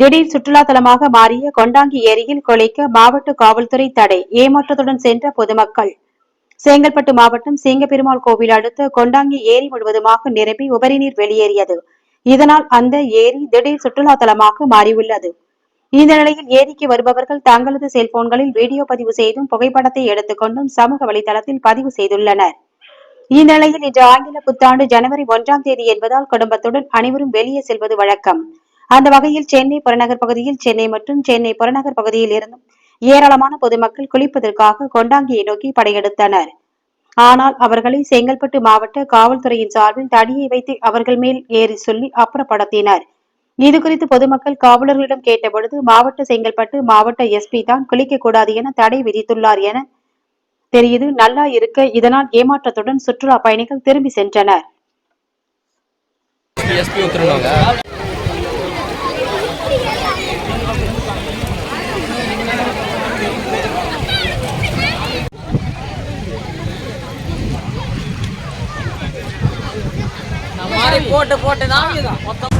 திடீர் சுற்றுலா தலமாக மாறிய கொண்டாங்கி ஏரியில் கொலைக்க மாவட்ட காவல்துறை தடை ஏமாற்றத்துடன் சென்ற பொதுமக்கள். செங்கல்பட்டு மாவட்டம் சிங்கப்பெருமாள் கோவில் அடுத்த கொண்டாங்கி ஏரி முழுவதுமாக நிரம்பி உபரிநீர் வெளியேறியது. இதனால் அந்த ஏரி திடீர் சுற்றுலா தலமாக மாறியுள்ளது. இந்த நிலையில் ஏரிக்கு வருபவர்கள் தங்களது செல்போன்களில் வீடியோ பதிவு செய்தும் புகைப்படத்தை எடுத்துக்கொண்டும் சமூக வலைதளத்தில் பதிவு செய்துள்ளனர். இந்த நிலையில் இன்று ஆங்கில புத்தாண்டு ஜனவரி ஒன்றாம் தேதி என்பதால் குடும்பத்துடன் அனைவரும் வெளியே செல்வது வழக்கம். அந்த வகையில் சென்னை புறநகர் பகுதியில் சென்னை மற்றும் சென்னை புறநகர் பகுதியில் இருந்தும் ஏராளமான பொதுமக்கள் குளிப்பதற்காக கொண்டாங்கியை நோக்கி படையெடுத்தனர். ஆனால் அவர்களை செங்கல்பட்டு மாவட்ட காவல்துறையின் சார்பில் தடியை வைத்து அவர்கள் மேல் ஏறி சொல்லி அப்புறப்படுத்தினர். இதுகுறித்து பொதுமக்கள் காவலர்களிடம் கேட்டபொழுது மாவட்ட செங்கல்பட்டு மாவட்ட எஸ்பி தான் குளிக்கக்கூடாது என தடை விதித்துள்ளார் என தெரியுது. நல்லா இருக்க இதனால் ஏமாற்றத்துடன் சுற்றுலா பயணிகள் திரும்பி சென்றனர். மாதிரி போட்டு போட்டு தான் மொத்தம்